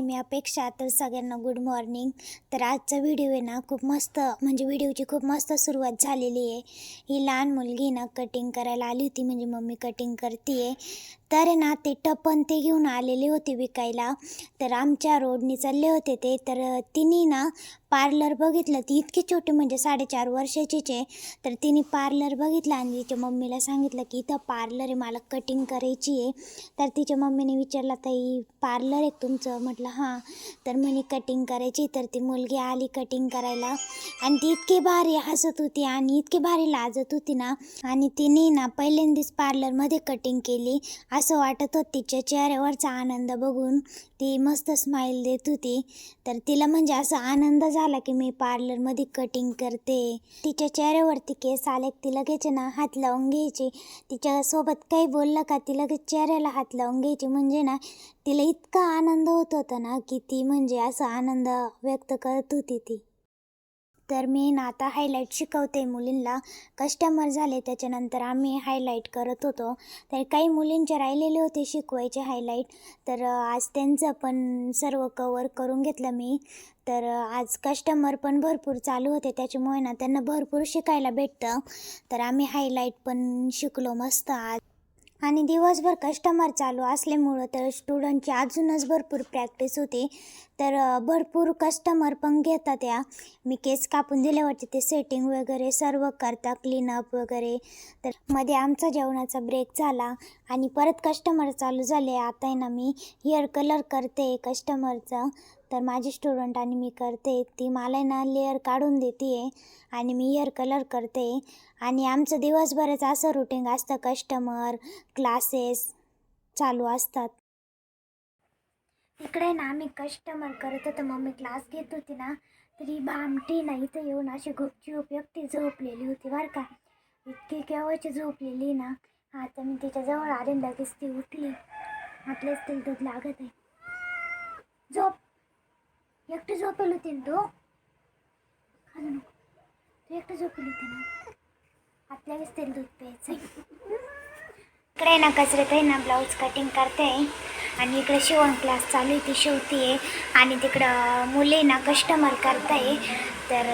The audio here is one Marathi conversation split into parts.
हाय मी अपेक्षा तर सगळ्यांना गुड मॉर्निंग तर आजचा व्हिडिओ आहे ना खूप मस्त म्हणजे व्हिडिओची खूप मस्त सुरुवात झालेली आहे. ही लहान मुलगी ना कटिंग करायला आली होती म्हणजे मम्मी कटिंग करते आहे तर ना ते टपन ते घेऊन आलेले होते विकायला. तर आमच्या रोडनी चालले होते ते. तर तिने ना पार्लर बघितलं ती इतकी छोटी म्हणजे साडेचार वर्षाचीच आहे. तर तिने पार्लर बघितलं आणि तिच्या मम्मीला सांगितलं की इथं पार्लर आहे मला कटिंग करायची आहे. तर तिच्या मम्मीने विचारलं ताई पार्लर आहे तुमचं? म्हटलं हां. तर म्हणे कटिंग करायची. तर ती मुलगी आली कटिंग करायला. आणि ती इतकी भारी हसत होती आणि इतकी भारी लाजत होती ना. आणि तिने ना पहिल्यांदाच पार्लरमध्ये कटिंग केली. असं वाटत होतं तिच्या चेहऱ्यावरचा आनंद बघून. ती मस्त स्माईल देत होती. तर तिला म्हणजे असा आनंद झाला की मी पार्लरमध्ये कटिंग करते. तिच्या चेहऱ्यावरती केस आले ती लगेच ना हात लावून घ्यायची. तिच्यासोबत काही बोललं का ती लगेच चेहऱ्याला हात लावून घ्यायची. म्हणजे ना तिला इतका आनंद होत होता ना की ती म्हणजे असा आनंद व्यक्त करत होती ती. तर मी ना आता हायलाईट शिकवते मुलींना कस्टमर झाले त्याच्यानंतर आम्ही हायलाईट करत होतो. तर काही मुलींचे राहिलेले होते शिकवायचे हायलाईट तर आज त्यांचं पण सर्व कवर करून घेतलं मी. तर आज कस्टमर पण भरपूर चालू होते. त्याच्यामुळे ना त्यांना भरपूर शिकायला भेटतं. तर आम्ही हायलाईट पण शिकलो मस्त आज. आणि दिवसभर कस्टमर चालू असल्यामुळं तर स्टुडंटची अजूनच भरपूर प्रॅक्टिस होती. तर भरपूर कस्टमर पण घेतात या. मी केस कापून दिल्यावरती ते सेटिंग वगैरे सर्व करता क्लीनअप वगैरे. तर मध्ये आमचा जेवणाचा ब्रेक झाला आणि परत कस्टमर चालू झाले. आता आहे ना मी हेअर कलर करते कस्टमरचं तर माझी स्टुडंट आणि मी करते. ती मला आहे ना लेअर काढून देते आहे आणि मी हेअर कलर करते. आणि आमचं दिवसभरच असं रुटीन असतं कस्टमर क्लासेस चालू असतात. इकडे ना आम्ही कस्टमर करत होतो. मम्मी क्लास घेत होती ना तरी भामटी नाही इथं येऊन अशी गुपचूप एकटी झोपलेली होती बरं का. इतकी केव्हाची झोपलेली ना. आता मी तिच्याजवळ आले लगेच ती उठली. आपलेच तिला दूध लागत आहे. झोप. एकटी झोपेल होती ना तू? खाली नको. तू एकटी झोपेल होती ना? आता तेल दूध प्यायचं इकडे ना कचरेत आहे ना ब्लाऊज कटिंग करते आणि इकडे शिवण क्लास चालू आहे ती शिवती आहे. आणि तिकडं मुली ना कस्टमर करताय तर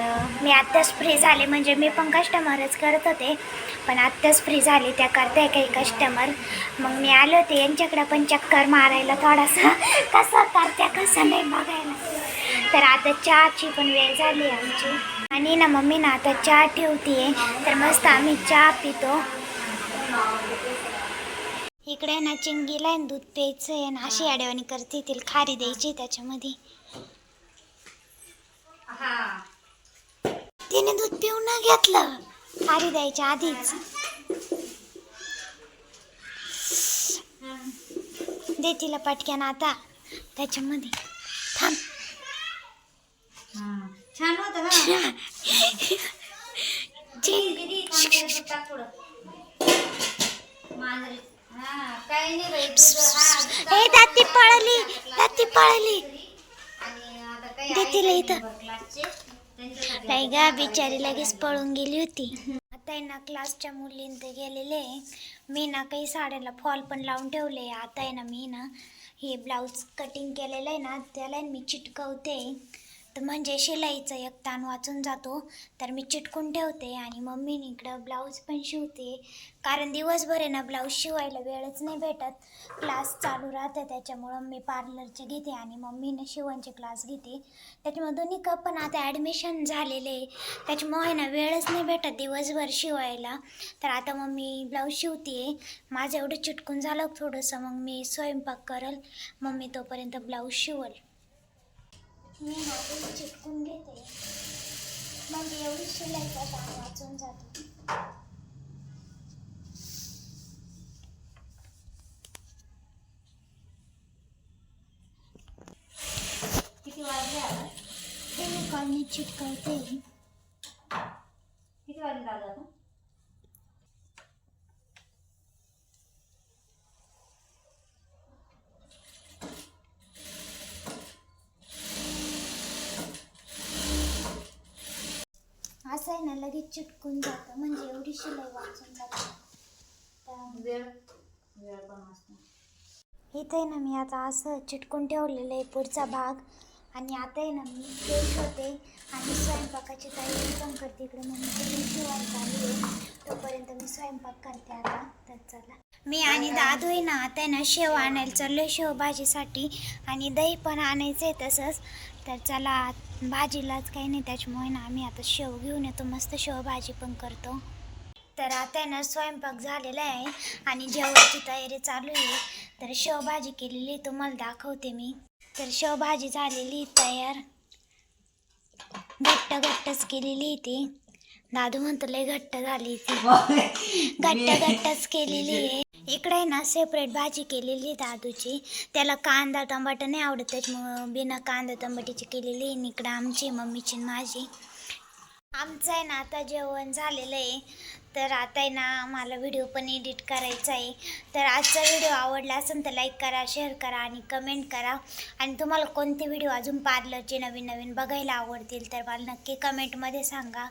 मी आत्ताच फ्री झाले म्हणजे मी पण कस्टमरच करत होते. पण आत्ताच फ्री झाले त्या करताय काही कस्टमर मग मी आले होते यांच्याकडे पण चक्कर मारायला थोडासा. कसं करत्या कसं नाही बघायला. तर आता चहाची पण वेळ झाली आमची. आणि ना मम्मी ना आता चहा ठेवते तर मस्त आम्ही चहा पितो. इकडे ना चिंगीला आहे ना दूध प्यायचं आहे आणि अशी अडवणी करते तिला खारी द्यायची त्याच्यामध्ये. तिने दूध पिऊन न घेतलं. खारी द्यायच्या आधीच. दे तिला पटक्यान आता त्याच्यामध्ये. थांब. छान होतं ना. हा ए दाती पळली दाती पळली. देतील इथं. नाही गा बिचारी लगेच पळून गेली होती. आता आहे ना क्लासच्या मुलींत गेलेले. मी ना काही साड्याला फॉल पण लावून ठेवले. आता आहे ना मी ना हे ब्लाऊज कटिंग केलेलं आहे ना त्याला मी चिटकवते. तर म्हणजे शिलाईचा एक ताण वाचून जातो. तर मी चिटकून ठेवते आणि मम्मीने इकडं ब्लाऊज पण शिवते. कारण दिवसभर आहे ना ब्लाऊज शिवायला वेळच नाही भेटत. क्लास चालू राहते त्याच्यामुळं मी पार्लरचे घेते आणि मम्मीने शिवणचे क्लास घेते. त्याच्यामुळे दोन्ही कप पण आता ॲडमिशन झालेले आहे. त्याच्यामुळे ना वेळच नाही भेटत दिवसभर शिवायला. तर आता मग मी ब्लाऊज शिवते माझं एवढं चिटकून झालं थोडंसं मग मी स्वयंपाक करल. मम्मी तोपर्यंत ब्लाऊज शिवल. मी ना चिटकून घेते. म्हणजे एवढी शिलाईचा ताण वाचून जातो. किती वाजले आता? हे मी कॉलनी चिटकवते किती वाजले दादा आता असं आहे ना लगेच चिटकून जातं. म्हणजे एवढी शिलाई वाचून जाते इथे ना मी आता असं चिटकून ठेवलेलं आहे पुढचा भाग. आणि आता आहे ना मी फ्रेश होते आणि स्वयंपाकाची तयारी पण करते इकडे. मम्मीची शिवाय चालू आहे. तोपर्यंत मी स्वयंपाक करते आता. तर चला. मी आणि दादू आहे ना आता आहे ना शेव आणायला चाललो शेव भाजीसाठी. आणि दही पण आणायचं आहे तसंच. तर चला भाजीलाच काही नाही त्याच्यामुळे ना आम्ही आता शेव घेऊन येतो. मस्त शेव भाजी पण करतो. तर आता आहे ना स्वयंपाक झालेला आहे. आणि जेवणाची तयारी चालू आहे. तर शेवभाजी केलेली तुम्हाला दाखवते मी. तर शेवभाजी झालेली आहे तयार. घट्ट घट्टच केलेली आहे ती. दादू म्हणतो लय घट्ट झाली ती. घट्ट घट्टच केलेली आहे. इकडे आहे ना सेपरेट भाजी केलेली आहे दादूची. त्याला कांदा टमाटर नाही आवडत त्याच्यामुळं बिना कांदा टमाट्याची केलेली आहे. आणि इकडं आमची मम्मीची माझी. आमचं आहे ना आता जेवण झालेलं आहे. तर आता आहे ना मला व्हिडिओ पण एडिट करायचा आहे. तर आजचा व्हिडिओ आवडला असेल तर लाईक करा शेअर करा आणि कमेंट करा. आणि तुम्हाला कोणते व्हिडिओ अजून पार्लरचे नवीन नवीन बघायला आवडतील तर मला नक्की कमेंटमध्ये सांगा.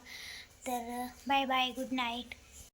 तर बाय बाय गुड नाईट